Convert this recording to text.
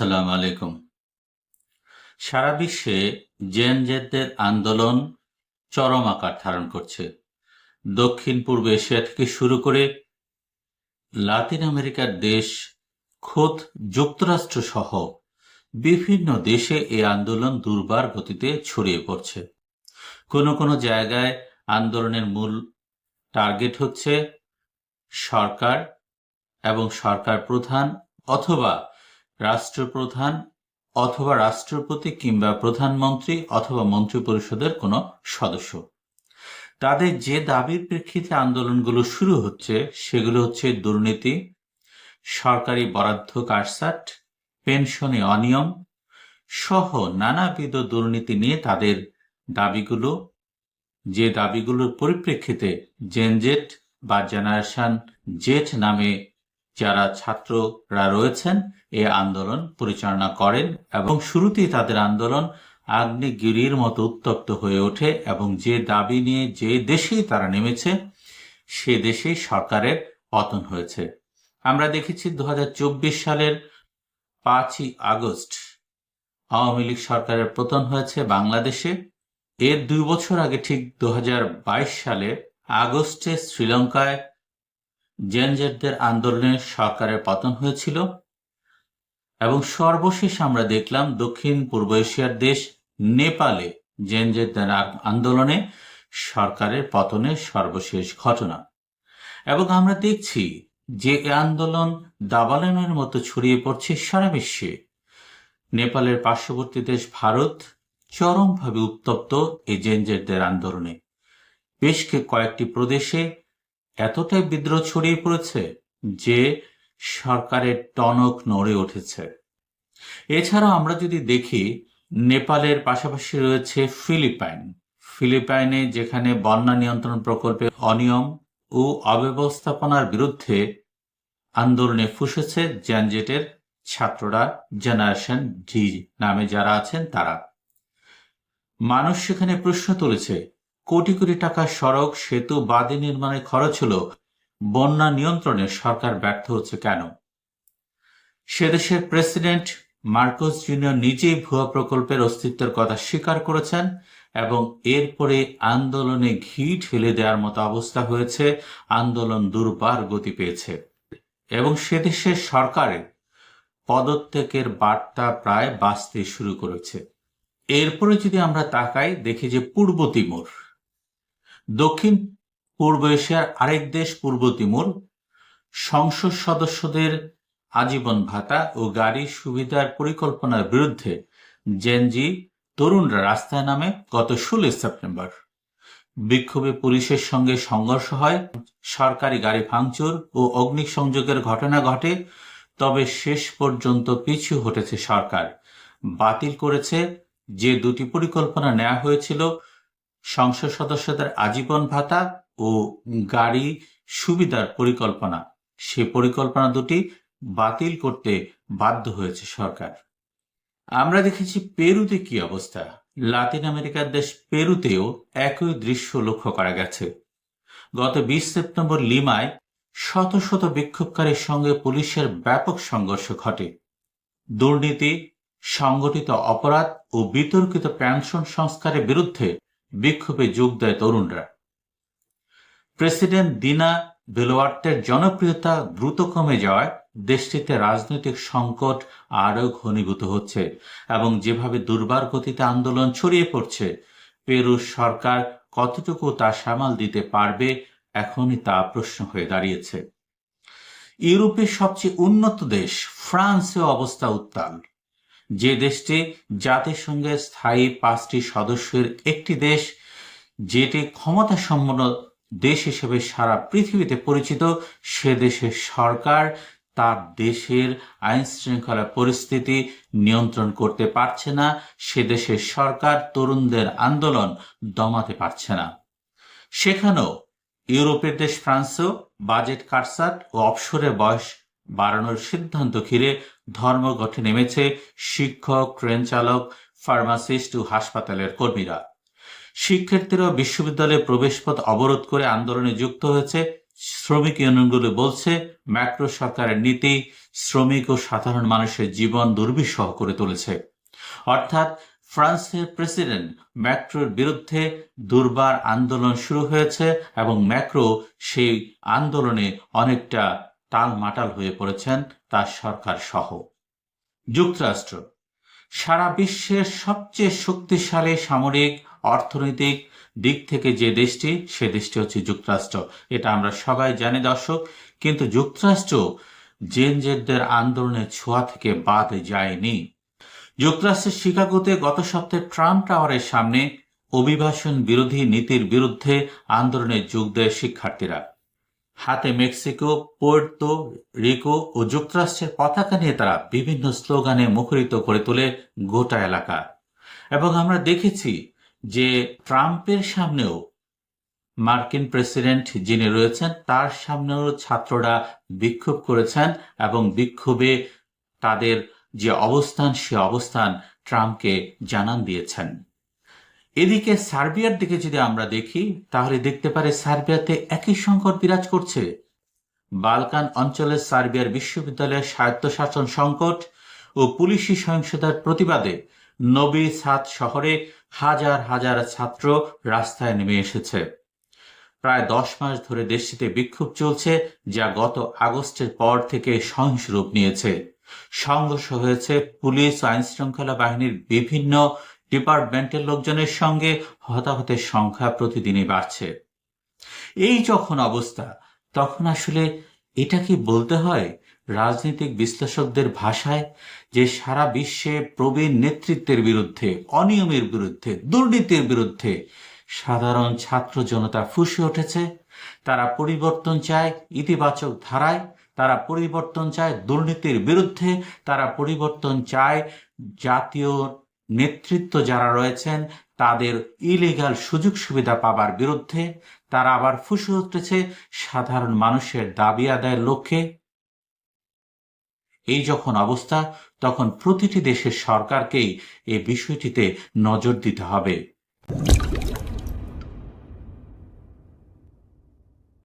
আসসালামু আলাইকুম। সারা বিশ্বে জেনজেদদের আন্দোলন চরম আকার ধারণ করছে। দক্ষিণ পূর্ব এশিয়া থেকে শুরু করে লাতিন আমেরিকার দেশ, খোদ যুক্তরাষ্ট্র সহ বিভিন্ন দেশে এই আন্দোলন দুর্বার গতিতে ছড়িয়ে পড়ছে। কোনো কোনো জায়গায় আন্দোলনের মূল টার্গেট হচ্ছে সরকার এবং সরকার প্রধান অথবা রাষ্ট্রপ্রধান অথবা রাষ্ট্রপতি কিংবা প্রধানমন্ত্রী অথবা মন্ত্রিপরিষদের কোনো সদস্য। তাদের যে দাবির প্রেক্ষিতে আন্দোলনগুলো শুরু হচ্ছে, সেগুলো হচ্ছে দুর্নীতি, সরকারি বরাদ্দ কারসাট, পেনশনে অনিয়ম সহ নানাবিধ দুর্নীতি নিয়ে তাদের দাবিগুলো। যে দাবিগুলোর পরিপ্রেক্ষিতে জেনজেট বা জেনারেশন জেট নামে যারা ছাত্ররা রয়েছেন, এ আন্দোলন পরিচালনা করেন এবং শুরুতেই তাদের আন্দোলন আগ্নেয়গিরির মতো উত্তপ্ত হয়ে ওঠে এবং যে দাবি নিয়ে যে দেশেই তারা নেমেছে, সে দেশেই সরকারের পতন হয়েছে। আমরা দেখেছি দু হাজার চব্বিশ সালের পাঁচই আগস্ট আওয়ামী লীগ সরকারের পতন হয়েছে বাংলাদেশে। এর দুই বছর আগে ঠিক দু হাজার বাইশ সালে আগস্টে শ্রীলঙ্কায় জেনজেটদের আন্দোলনে সরকারের পতন হয়েছিল এবং সর্বশেষ আমরা দেখলাম দক্ষিণ পূর্ব এশিয়ার দেশ নেপালে জেনজেটদের আন্দোলনে সরকারের পতনের সর্বশেষ ঘটনা। এবং আমরা দেখছি যে আন্দোলন দাবালনের মতো ছড়িয়ে পড়ছে সারা বিশ্বে নেপালের পার্শ্ববর্তী দেশ ভারত চরমভাবে উত্তপ্ত এই জেনজেটদের আন্দোলনে। বেশ কয়েকটি প্রদেশে এতটাই বিদ্রোহ ছড়িয়ে পড়েছে যে সরকারের টনক নড়ে উঠেছে। এছাড়া আমরা যদি দেখি, নেপালের পাশাপাশি রয়েছে ফিলিপাইন। ফিলিপাইনে যেখানে বন্যা নিয়ন্ত্রণ প্রকল্পে অনিয়ম ও অব্যবস্থাপনার বিরুদ্ধে আন্দোলনে ফুসেছে জ্যানজেটের ছাত্ররা, জেনারেশন ডি নামে যারা আছেন তারা। মানুষ সেখানে প্রশ্ন তুলেছে কোটি কোটি টাকা সড়ক, সেতু বাদে নির্মাণের খরচ হল, বন্যা নিয়ন্ত্রণে সরকার ব্যর্থ হচ্ছে কেন? সে দেশের প্রেসিডেন্ট মার্কোস জুনিয়র নিজেই ভুয়া প্রকল্পের অস্তিত্বের কথা স্বীকার করেছেন এবং এরপরে আন্দোলনে ঘি ঠেলে দেওয়ার মতো অবস্থা হয়েছে, আন্দোলন দুর্বার গতি পেয়েছে। এবং সে দেশের সরকারের পদত্যাগের বার্তা প্রায় বাঁচতে শুরু করেছে। এরপরে যদি আমরা তাকাই, দেখি যে পূর্ব তিমুর। দক্ষিণ পূর্ব এশিয়ার আরেক দেশ পূর্ব তিমুর। সংসদ সদস্যদের আজীবন ভাতা ও গাড়ি সুবিধার পরিকল্পনার বিরুদ্ধে জেনজি তরুণরা রাস্তায় নামে গত ষোলোই সেপ্টেম্বর। বিক্ষোভে পুলিশের সঙ্গে সংঘর্ষ হয়, সরকারি গাড়ি ভাঙচুর ও অগ্নিসংযোগের ঘটনা ঘটে, তবে শেষ পর্যন্ত পিছু হটেছে সরকার। বাতিল করেছে যে দুটি পরিকল্পনা নেওয়া হয়েছিল সংসদ সদস্যদের আজীবন ভাতা ও গাড়ি সুবিধার পরিকল্পনা। সে পরিকল্পনা দুটি বাতিল করতে বাধ্য হয়েছে সরকার। আমরা দেখেছি পেরুতে কি অবস্থা। লাতিন আমেরিকার দেশ পেরুতেও একই দৃশ্য লক্ষ্য করা গেছে। গত বিশ সেপ্টেম্বর লিমায় শত শত বিক্ষোভকারীর সঙ্গে পুলিশের ব্যাপক সংঘর্ষ ঘটে। দুর্নীতি, সংগঠিত অপরাধ ও বিতর্কিত পেনশন সংস্কারের বিরুদ্ধে বিক্ষোভে যোগ দেয় তরুণরা। প্রেসিডেন্ট দিনা বেলোয়ার্টের জনপ্রিয়তা দ্রুত কমে যাওয়ায় দেশটিতে রাজনৈতিক সংকট আরও ঘনীভূত হচ্ছে এবং যেভাবে দুর্বার গতিতে আন্দোলন ছড়িয়ে পড়ছে, পেরু সরকার কতটুকু তা সামাল দিতে পারবে এখনই তা প্রশ্ন হয়ে দাঁড়িয়েছে। ইউরোপের সবচেয়ে উন্নত দেশ ফ্রান্সেও অবস্থা উত্তাল। যে দেশটি জাতিসংঘের স্থায়ী পাঁচটি সদস্যের একটি দেশ, যেটি ক্ষমতা সম্পন্ন দেশ হিসেবে সারা পৃথিবীতে পরিচিত, সে দেশের সরকার তার দেশের আইন শৃঙ্খলা পরিস্থিতি নিয়ন্ত্রণ করতে পারছে না, সে দেশের সরকার তরুণদের আন্দোলন দমাতে পারছে না। সেখানেও ইউরোপের দেশ ফ্রান্সেও বাজেট কাটসাট ও অবসরের বয়স বাড়ানোর সিদ্ধান্ত ঘিরে ধর্মঘটে নেমেছে শিক্ষক ট্রেন চালক, ফার্মাসিস্ট ও হাসপাতালের কর্মীরা। শিক্ষার্থীরা বিশ্ববিদ্যালয়ে প্রবেশপথ অবরোধ করে আন্দোলনে যুক্ত হয়েছে। শ্রমিক ইউনিয়নগুলো বলছে, ম্যাক্রো সরকারের নীতি শ্রমিক ও সাধারণ মানুষের জীবন দুর্বিষহ করে তুলেছে। অর্থাৎ ফ্রান্সের প্রেসিডেন্ট ম্যাক্রোর বিরুদ্ধে দুর্বার আন্দোলন শুরু হয়েছে এবং ম্যাক্রো সেই আন্দোলনে অনেকটা টালমাটাল হয়ে পড়েছেন তার সরকার সহ। যুক্তরাষ্ট্র। সারা বিশ্বের সবচেয়ে শক্তিশালী সামরিক, অর্থনৈতিক দিক থেকে যে দেশটি, সে দেশটি হচ্ছে যুক্তরাষ্ট্র। এটা আমরা সবাই জানি, দর্শক। কিন্তু যুক্তরাষ্ট্র জেনজেডদের আন্দোলনের ছোঁয়া থেকে বাদ যায়নি। যুক্তরাষ্ট্রের শিকাগোতে গত সপ্তাহে ট্রাম্প টাওয়ারের সামনে অভিবাসন বিরোধী নীতির বিরুদ্ধে আন্দোলনে যোগ দেয় শিক্ষার্থীরা। হাতে মেক্সিকো, পোর্তো রিকো ও যুক্তরাষ্ট্রের পতাকা নিয়ে তারা বিভিন্ন স্লোগানে মুখরিত করে তোলে গোটা এলাকা। এবং আমরা দেখেছি যে ট্রাম্পের সামনেও মার্কিন প্রেসিডেন্ট যিনি রয়েছেন, তার সামনেও ছাত্ররা বিক্ষোভ করেছেন এবং বিক্ষোভে তাদের যে অবস্থান, সে অবস্থান ট্রাম্পকে জানান দিয়েছেন। এদিকে সার্বিয়ার দিকে যদি আমরা দেখি, তাহলে দেখতে পারে সার্বিয়াতে একই সংকট বিরাজ করছে। বালকান অঞ্চলের সার্বিয়ার বিশ্ববিদ্যালয়ের স্বায়ত্তশাসন সংকট ও পুলিশি সহিংসতার প্রতিবাদে নবী সাত শহরে হাজার হাজার ছাত্র রাস্তায় নেমে এসেছে। প্রায় দশ মাস ধরে দেশটিতে বিক্ষোভ চলছে, যা গত আগস্টের পর থেকে সহিংস রূপ নিয়েছে। সংঘর্ষ হয়েছে পুলিশ ও আইন শৃঙ্খলা বাহিনীর বিভিন্ন ডিপার্টমেন্টের লোকজনের সঙ্গে হতাহতের সংখ্যা প্রতিদিনই বাড়ছে। এই যখন অবস্থা, তখন আসলে এটা কি বলতে হয় রাজনৈতিক বিশ্লেষকদের ভাষায় যে সারা বিশ্বে প্রবীণ নেতৃত্বের বিরুদ্ধে, অনিয়মের বিরুদ্ধে, দুর্নীতির বিরুদ্ধে সাধারণ ছাত্র জনতা ফুসে উঠেছে, তারা পরিবর্তন চায় ইতিবাচক ধারায়, তারা পরিবর্তন চায় দুর্নীতির বিরুদ্ধে, তারা পরিবর্তন চায় জাতীয় নেতৃত্ব যারা রয়েছেন, তাদের ইলিগাল সুযোগ সুবিধা পাবার বিরুদ্ধে তারা আবার ফুসে উঠেছে সাধারণ মানুষের দাবি আদায়ের লক্ষ্যে। এই যখন অবস্থা, তখন প্রতিটি দেশের সরকারকেই এই বিষয়টিতে নজর দিতে হবে।